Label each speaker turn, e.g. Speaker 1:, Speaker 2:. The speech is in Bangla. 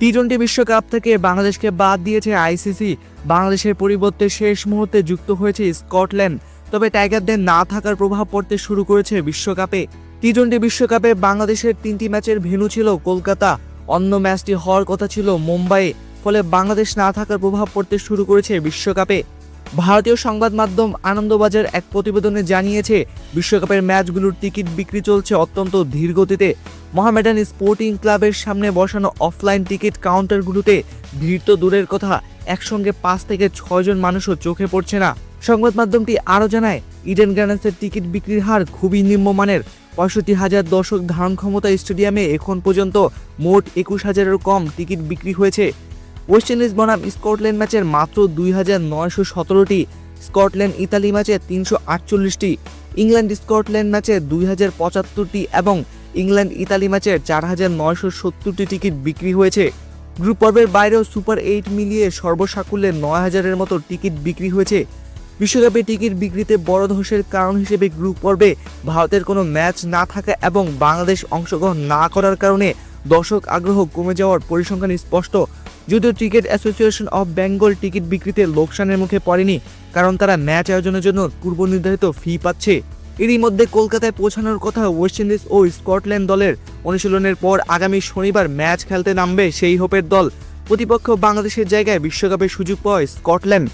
Speaker 1: টি টোয়েন্টি বিশ্বকাপ থেকে বাংলাদেশকে বাদ দিয়েছে আইসিসি। বাংলাদেশের পরিবর্তে শেষ মুহূর্তে যুক্ত হয়েছে স্কটল্যান্ড। তবে টাইগারদের না থাকার প্রভাব পড়তে শুরু করেছে বিশ্বকাপে। টি টোয়েন্টি বিশ্বকাপে বাংলাদেশের তিনটি ম্যাচের ভেন্যু ছিল কলকাতা। অন্য ম্যাচটি হওয়ার কথা ছিল মুম্বাইয়ে ফলে বাংলাদেশ না থাকার প্রভাব পড়তে শুরু করেছে বিশ্বকাপে। ভারতীয় সংবাদ মাধ্যম আনন্দবাজার এক প্রতিবেদনে জানিয়েছে, বিশ্বকাপের ম্যাচগুলোর টিকিট বিক্রি চলছে অত্যন্ত ধীর গতিতে মোহামেডান স্পোর্টিং ক্লাবের সামনে বসানো অফলাইন টিকিট কাউন্টারগুলোতে ভিড় তো দূরের কথা, একসঙ্গে পাঁচ থেকে ছয়জন মানুষও চোখে পড়ছে না। সংবাদ মাধ্যমটি আরও জানায়, ইডেন গার্ডেন্সের টিকিট বিক্রির হার খুবই নিম্নমানের। পঁয়ষট্টি হাজার দর্শক ধারণ ক্ষমতা স্টেডিয়ামে এখন পর্যন্ত মোট একুশ হাজারের কম টিকিট বিক্রি হয়েছে। ওয়েস্ট ইন্ডিজ বনাম স্কটল্যান্ড ম্যাচের মাত্র দুই হাজার নয়শো সতেরোটি, স্কটল্যান্ড ইতালি ম্যাচে তিনশো আটচল্লিশটি, ইংল্যান্ড স্কটল্যান্ড ম্যাচে দুই হাজার পঁচাত্তরটি এবং ইংল্যান্ড ইতালি ম্যাচের চার হাজার নয়শো সত্তরটি টিকিট বিক্রি হয়েছে। গ্রুপ পর্বের বাইরেও সুপার এইট মিলিয়ে সর্বসাকুল্যে নয় হাজারের মতো টিকিট বিক্রি হয়েছে। বিশ্বকাপে টিকিট বিক্রিতে বড় ধসের কারণ হিসেবে গ্রুপ পর্বে ভারতের কোনো ম্যাচ না থাকা এবং বাংলাদেশ অংশগ্রহণ না করার কারণে দর্শক আগ্রহ কমে যাওয়ার পরিসংখ্যান স্পষ্ট। যদিও cricket association of Bengal ticket বিক্রিতে লোকসানের মুখে পড়েনি, কারণ তারা ম্যাচ আয়োজনের জন্য পূর্ব নির্ধারিত ফি পাচ্ছে। এরই মধ্যে কলকাতায় পৌঁছানোর কথা ওয়েস্ট ইন্ডিজ ও স্কটল্যান্ড দলের অনুশীলনের পর আগামী শনিবার ম্যাচ খেলতে নামবে সেই হোপের দল। প্রতিপক্ষ বাংলাদেশের জায়গায় বিশ্বকাপের সুযোগ পায় স্কটল্যান্ড